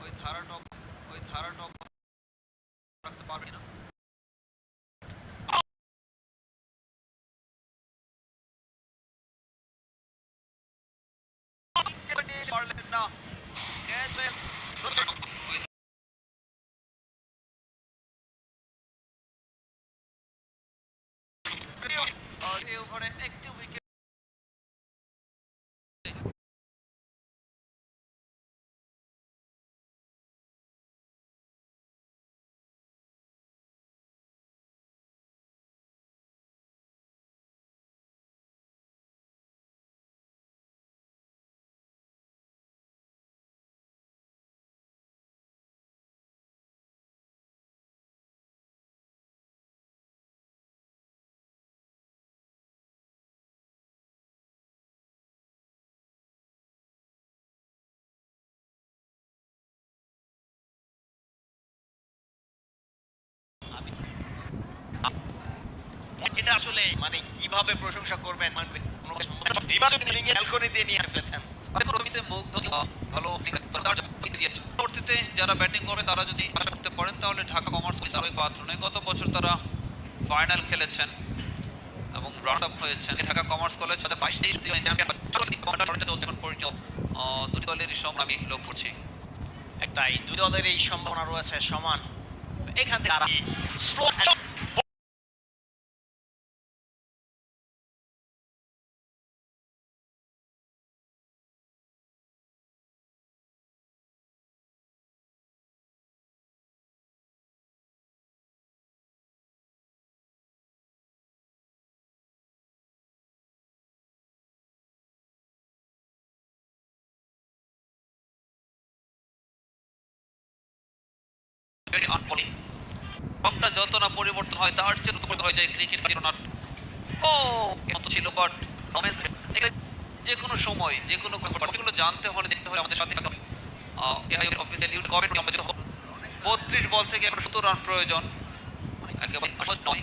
ওই ধারাটা ওই ধারাটা রাখতে পারবে না। পারলেন না এটা আসলে মানে কীভাবে প্রশংসা করবেন? মানে পরবর্তীতে যারা ব্যাটিং করবে তারা যদি আশা করতে পারেন তাহলে ঢাকা কমার্স পাত্র নয় গত বছর তারা ফাইনাল খেলেছেন এবং রান আপ হয়েছেন। ঢাকা কমার্স কলেজ সাথে বাইশ তেইশ দুটি দলেরই সঙ্গে আমি লক্ষ্য করছি। তাই দুই দলের এই সম্ভাবনা রয়েছে সমান। এখান থেকে তারা slow very যত না পরিবর্তন হয়, তার চেয়ে পরিবর্তন হয়ে যায় ক্রিকেট খেলার ও মতো ছিল বাট যে কোনো সময়, যে কোনো এগুলো জানতে হলে দেখতে হলে আমাদের সাথে অফিসিয়াল ইউট কমেন্ট আমাদের বত্রিশ বল থেকে সত্তর রান প্রয়োজন। একেবারে নয়।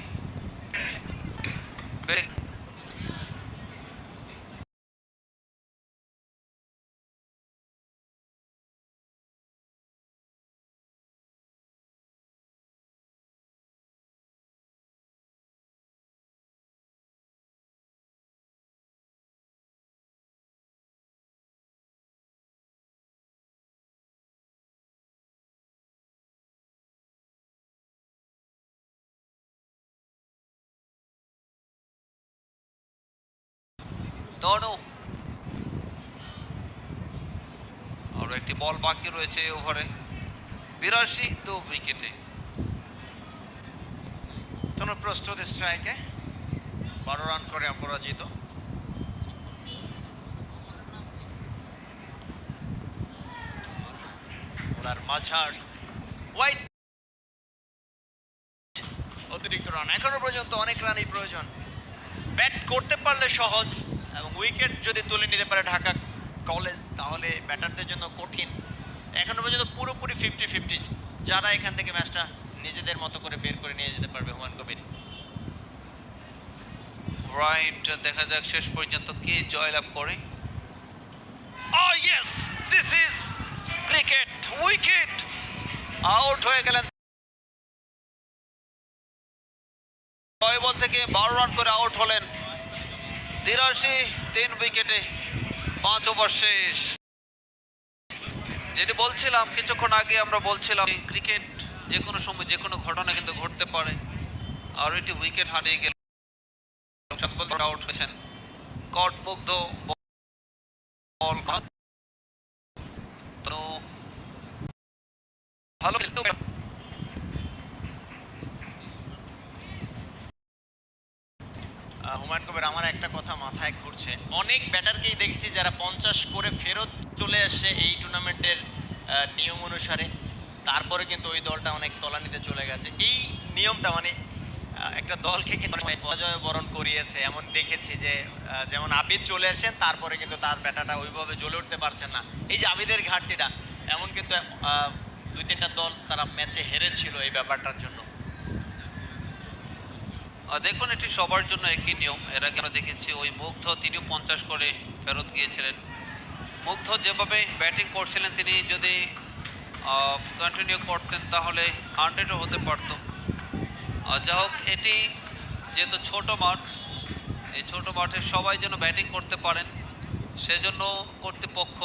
দৌড়ো আর একটি বল বাকি রয়েছে ওভারে। বিরাশি তো উইকেটে। তনু প্রস্তুত স্ট্রাইকে। বারো রান করে অপরাজিত। মাঝার হোয়াইট অতিরিক্ত রান। এখনও পর্যন্ত অনেক রানই প্রয়োজন। ব্যাট করতে পারলে সহজ। এবং উইকেট যদি তুলে নিতে পারে ঢাকা কলেজ তাহলে ব্যাটারদের জন্য কঠিন। এখনও পর্যন্ত পুরোপুরি ফিফটি ফিফটি যারা এখান থেকে ম্যাচটা নিজেদের মতো করে বের করে নিয়ে যেতে পারবে হুমায়ুন কবির। রাইট দেখা যাক শেষ পর্যন্ত কে জয়লাভ করে। ও yes this is cricket wicket out হয়ে গেলেন। ছয় বল থেকে বারো রান করে আউট হলেন। তিরাশি, তিন উইকেটে পাঁচ ওভার শেষ। যেটি বলছিলাম, কিছুক্ষণ আগে আমরা বলছিলাম ক্রিকেট যে কোনো সময়, যে কোনো ঘটনা কিন্তু ঘটতে পারে। আর একটি উইকেট হারিয়ে গেল। আউট হয়েছেন কট মুগ্ধ বল। ভালো কিন্তু হুমায়ুন কবির, আমার একটা কথা মাথায় ঘুরছে। অনেক ব্যাটারকেই দেখেছি যারা পঞ্চাশ করে ফেরত চলে আসছে এই টুর্নামেন্টের নিয়ম অনুসারে। তারপরে কিন্তু ওই দলটা অনেক তলানিতে চলে গেছে। এই নিয়মটা মানে একটা দলকে পরাজয় বরণ করিয়েছে, এমন দেখেছি যে যেমন আবিদ চলে আসেন, তারপরে কিন্তু তার ব্যাটাটা ওইভাবে জ্বলে উঠতে পারছেন না। এই যে আবিদের ঘাটতিটা, এমন কিন্তু দুই তিনটা দল তারা ম্যাচে হেরেছিল এই ব্যাপারটার জন্য। দেখুন, এটি সবার জন্য একই নিয়ম। এর আগে আমরা দেখেছি, ওই মুগ্ধ তিনিও পঞ্চাশ করে ফেরত গিয়েছিলেন। মুগ্ধ যেভাবে ব্যাটিং করছিলেন, তিনি যদি কন্টিনিউ করতেন, তাহলে হান্ড্রেডও হতে পারতো। যা হোক, এটি যেহেতু ছোট মাঠ, এই ছোট মাঠে সবাই যেন ব্যাটিং করতে পারেন, সেজন্য কর্তৃপক্ষ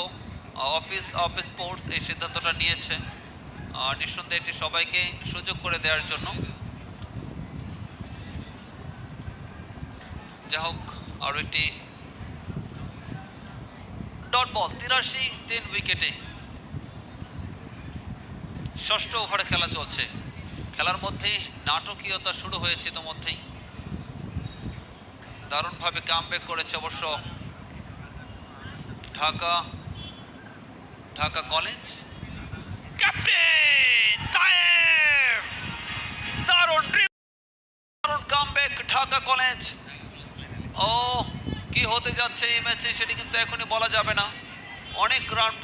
অফিস অফ স্পোর্টস এই সিদ্ধান্তটা নিয়েছে। নিঃসন্দেহে এটি সবাইকে সুযোগ করে দেওয়ার জন্য। যা হোক আরও একটি ডট বল তিরাশি তিন উইকেটে ষষ্ঠ ওভারে খেলা চলছে। খেলার মধ্যে নাটকীয়তা শুরু হয়েছে ইতোমধ্যেই। দারুণভাবে কামব্যাক করেছে অবশ্য ঢাকা ঢাকা কলেজ ক্যাপ্টেন দারুণ দারুণ কামব্যাক ঢাকা কলেজ ও কি হতে যাচ্ছে এই ম্যাচে সেটি কিন্তু এখনই বলা যাবে না। অনেক রান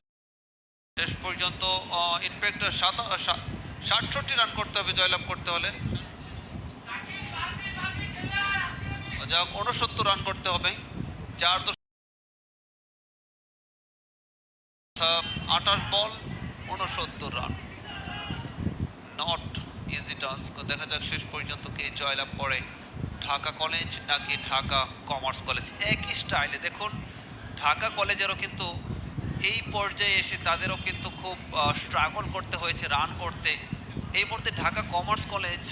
শেষ পর্যন্ত ইনফ্যাক্ট সাতষট্টি রান করতে হবে জয়লাভ করতে হলে। যা হোক উনসত্তর রান করতে হবে। চার দশ আঠাশ বল উনসত্তর রান নট ইজি টাস্ক দেখা যাক শেষ পর্যন্ত কে জয়লাভ করে। ঢাকা কলেজ নাকি ঢাকা কমার্স কলেজ? একই স্টাইলে দেখুন, ঢাকা কলেজেরও কিন্তু এই পর্যায়ে এসে তাদেরও কিন্তু খুব স্ট্রাগল করতে হয়েছে রান করতে। এই মুহূর্তে ঢাকা কমার্স কলেজ,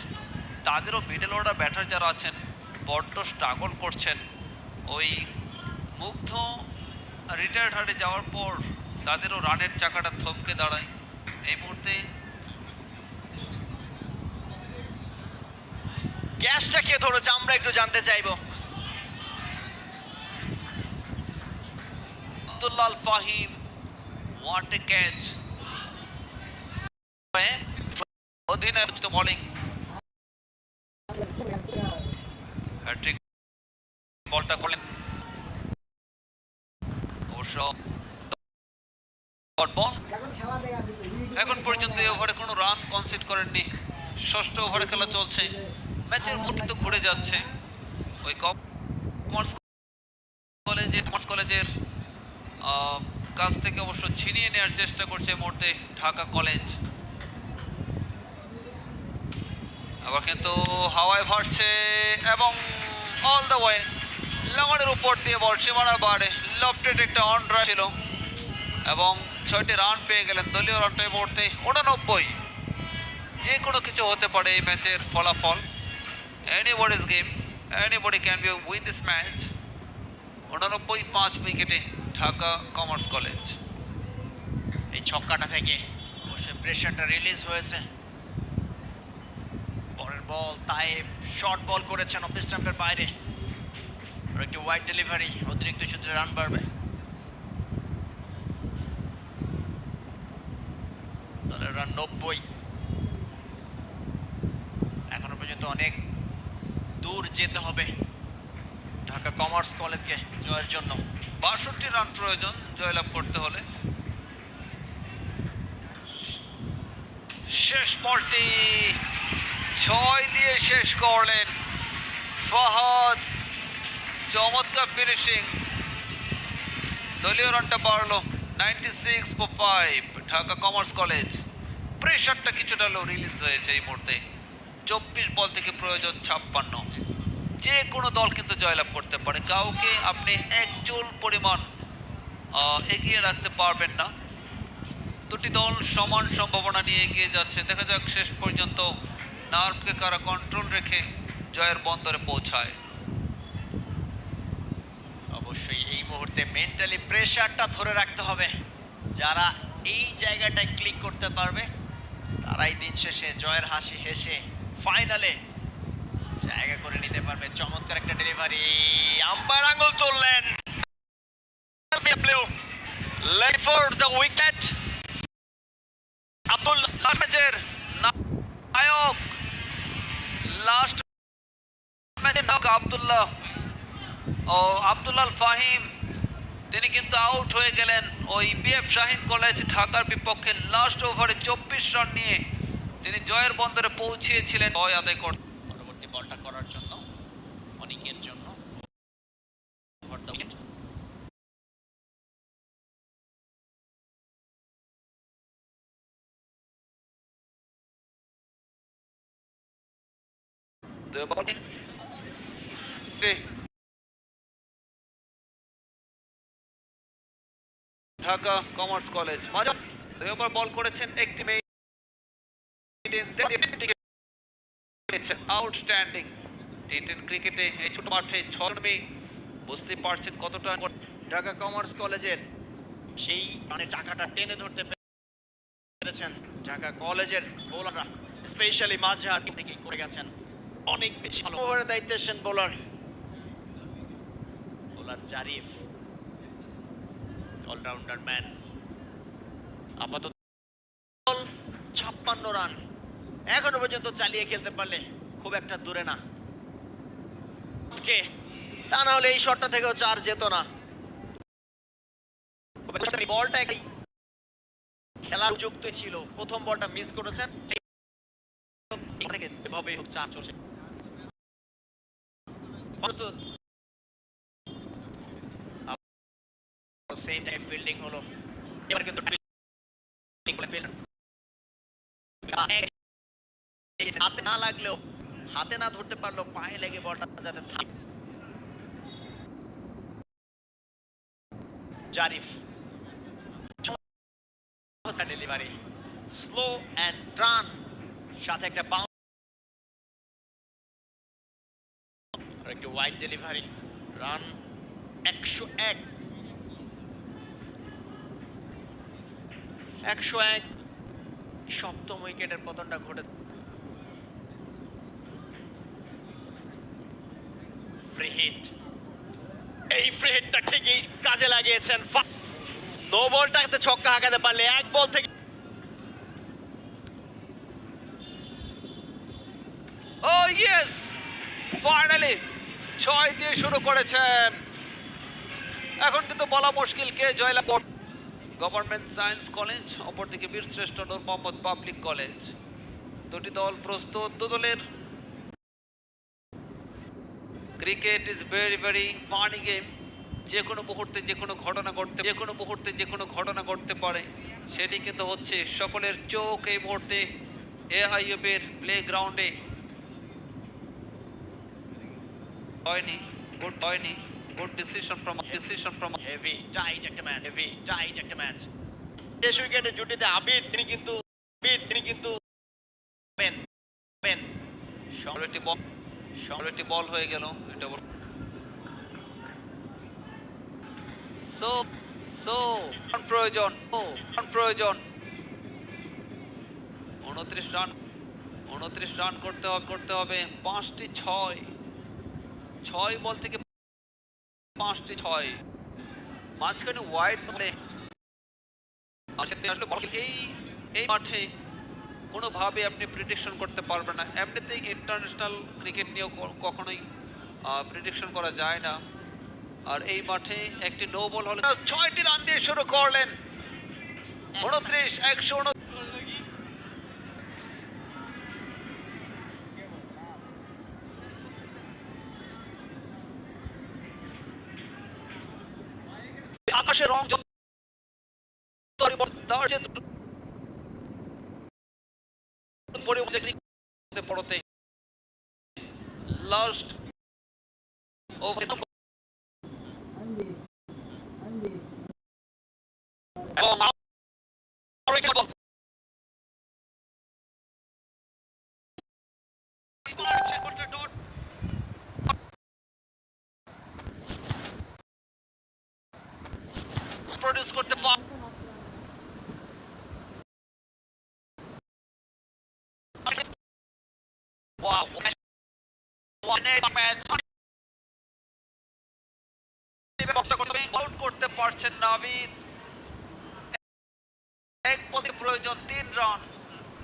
তাদেরও মিডল অর্ডার ব্যাটার যারা আছেন, বড্ড স্ট্রাগল করছেন। ওই মুগ্ধ রিটায়ার্ড হার্ডে যাওয়ার পর তাদেরও রানের চাকাটা থমকে দাঁড়ায়। এই মুহূর্তে গ্যাসটা কে ধরেছে? আমরা একটু জানতে চাইব। Abdullah Fahim what a catch অধিনায়ক বোলিং হ্যাট্রিক বলটা করলেন। অবশ্য এখন পর্যন্ত এই ওভারে কোনো রান কনসিড করেননি। ষষ্ঠ ওভারে খেলা চলছে। ম্যাচের মুড তো ঘুরে যাচ্ছে। ওই কমার্স কলেজে কমার্স কলেজের কাছ থেকে অবশ্য ছিনিয়ে নেওয়ার চেষ্টা করছে এই মুহূর্তে ঢাকা কলেজ। আবার কিন্তু হাওয়ায় ভাসছে এবং অল দ্য ওয়ে লাঙড়ের উপর দিয়ে বল সীমানার বাড়ে লফটেড একটা অন ছিল। এবং ছয়টি রান পেয়ে গেলেন দলীয় রানটা এই মুহূর্তে উননব্বই। যে কোনো কিছু হতে পারে এই ম্যাচের ফলাফল। Anybody's game anybody can be win this match উননব্বই পাঁচ উইকেটে ঢাকা কমার্স কলেজ। এই ছক্কাটা থেকে অবশ্যই প্রেশারটা রিলিজ হয়েছে। পরের বল তাই শর্ট বল করেছেন অফ স্টাম্পের বাইরে। আর একটি ওয়াইড ডেলিভারি অতিরিক্ত সূত্রে রান বাড়বে। দলের রান নব্বই। এখনও পর্যন্ত অনেক দূর যেতে হবে। ঢাকা কমার্স কলেজকে জয়ের জন্য। বাষট্টি রান প্রয়োজন জয়লাভ করতে হলে। শেষ বলটি। ছয় দিয়ে শেষ করলেন ফাহাদ। চমৎকার ফিনিশিং দলীয় রানটা বাড়লো। Ninety six five Dhaka commerce college. প্রেশারটা কিছুটা হলেও রিলিজ হয়েছে এই মুহূর্তে। চব্বিশ বল থেকে প্রয়োজন ছাপ্পান্ন। যে কোনো দল কিন্তু জয়লাভ করতে পারে। কাউকে আপনি একচুল পরিমাণ এগিয়ে রাখতে পারবেন না। দুটি দল সমান সম্ভাবনা নিয়ে এগিয়ে যাচ্ছে। দেখা যাক শেষ পর্যন্ত নার্ভকে কারা কন্ট্রোল রেখে জয়ের বন্দরে পৌঁছায়। অবশ্যই এই মুহূর্তে মেন্টালি প্রেশারটা ধরে রাখতে হবে। যারা এই জায়গাটায় ক্লিক করতে পারবে, তারাই দিন শেষে জয়ের হাসি হেসে ফাইনালে জায়গা করে নিতে পারবে। চমৎকার একটা ডেলিভারি আম্পায়ার আঙ্গুল তুললেন। আব্দুল ম্যাচের নায়ক। লাস্ট নায়ক আব্দুল্লাহ। ও আব্দুল্লাহ ফাহিম। তিনি কিন্তু আউট হয়ে গেলেন। ওই বিএফ শাহিন কলেজ ঢাকার বিপক্ষে লাস্ট ওভারে চব্বিশ রান নিয়ে তিনি জয়ের বন্দরে পৌঁছিয়েছিলেন। জয় আদায় করতে the body. Dhaka commerce college মাজা দুই বল করেছেন একটি মেয়ে। আউটস্ট্যান্ডিং টি ক্রিকেটে এই ছোট মাঠে ছয় মেয়ে। বুঝতে পারছেন কতটা ঢাকা কমার্স কলেজের সেই মানে টাকাটা টেনে ধরতে পেরেছেন। ঢাকা কলেজের বোলাররা স্পেশালি মাঝহাট থেকে করে গেছেন। অনেক বেশি ভালো। ওভারের দায়িত্বের bowler. Bowler Jarif allrounder man আপাতত ছাপ্পান্ন রান। এখনও পর্যন্ত চালিয়ে খেলতে পারলে খুব একটা দূরে না। তা না হলে এই শটটা থেকেও চার যেত না। বলটা একই। খেলার যুক্ত ছিল, প্রথম বলটা মিস করেছেন। হাতে না লাগলেও, হাতে না ধরতে পারল পায়ে লেগে বলটা যাতে থাকে Jarif delivery slow and turn সাথে একটা আর একটু ওয়াইড ডেলিভারি রান একশো এক. একশো এক. সপ্তম উইকেটের পতনটা ঘটে ফ্রি হিট এই ফ্রি হিটটা ঠিকই কাজে লাগিয়েছেন। নো বলটাতে ছক্কা হাঁকাতে পারলে এক বল থেকে ও ইয়েস ফাইনালি ছয় দিয়ে শুরু করেছেন। এখন কিন্তু বলা মুশকিল কে জয়লাভ গভর্নমেন্ট সায়েন্স কলেজ অপরদিকে বীরশ্রেষ্ঠ নূর মোহাম্মদ পাবলিক কলেজ দুটি দল প্রস্তুত দু দলের cricket is very very funny game যে কোনো মুহূর্তে যে কোনো ঘটনা ঘটতে যে কোনো মুহূর্তে যে কোনো ঘটনা ঘটতে পারে। সেটি কিন্তু হচ্ছে সকলের চোখ এই মুহূর্তে এআইএফের প্লে গ্রাউন্ডে হয়নি গুড হয়নি good decision from decision from heavy tight একটা ম্যাচ হেভি টাইট একটা ম্যাচ শেষ উইকেটের জুটিতে আবিদ তিনি কিন্তু আবিদ তিনি কিন্তু পেন পেন একটি বল একটি বল হয়ে গেল, এটা বল। সো সো প্রয়োজন? ও প্রয়োজন? উনত্রিশ রান উনত্রিশ রান করতে হবে করতে হবে। পাঁচটি ছয় ছয় বল থেকে পাঁচটি ছয়। মাঝখানে ওয়াইড বলে এই এই মাঠে কোনোভাবে আপনি প্রিডিকশন করতে পারবেন না। এমনিতেই ইন্টারন্যাশনাল ক্রিকেট নিয়েও কখনোই প্রিডিকশন করা যায় না। আর এই মাঠে একটি নো বল হলে ছয়টি রান দিয়ে শুরু করলেন। উনত্রিশ, একশো আকাশে রং তার পড়তে ওভার এবং আরও একটি বল। প্রডিউস করতে পার করতে পারছেন নাবিদ। এক বলে প্রয়োজন তিন রান।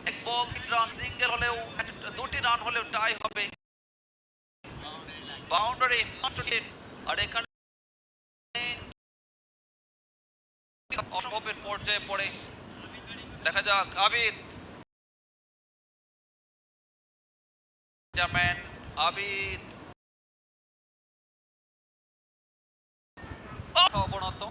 এক বল, তিন রান, সিঙ্গেল হলেও দুটি রান হলেও টাই হবে। বাউন্ডারি আর এখানে অসম্ভবের পর্যায়ে পড়ে। দেখা যাক, আবিদ। আবিদ। জামান Abid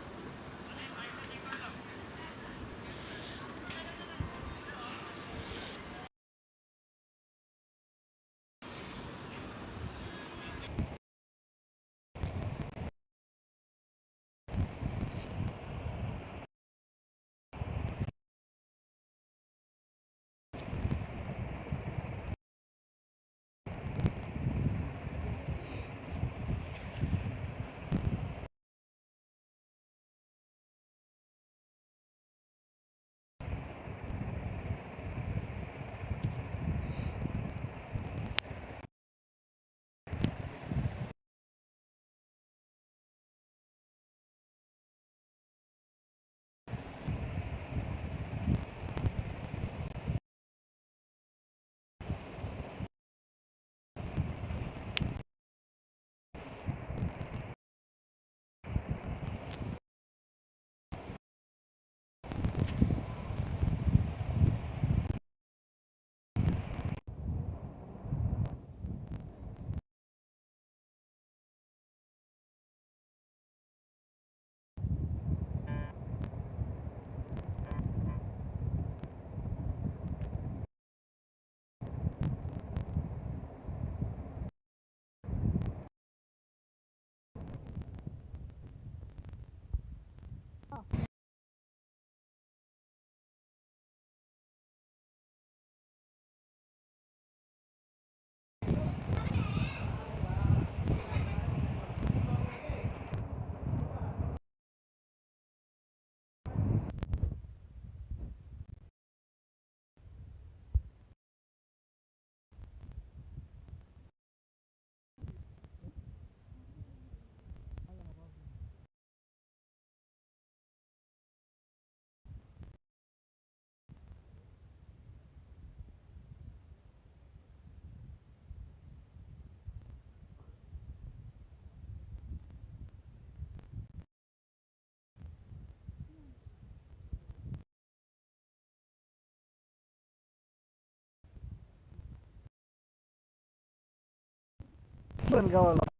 going on.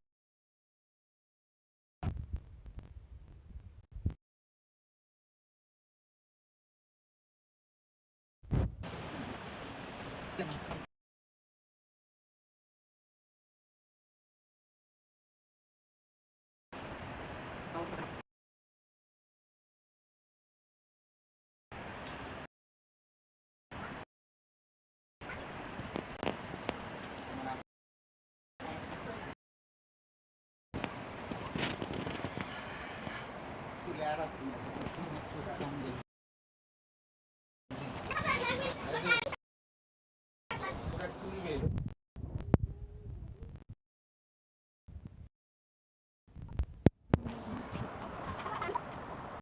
Thank you.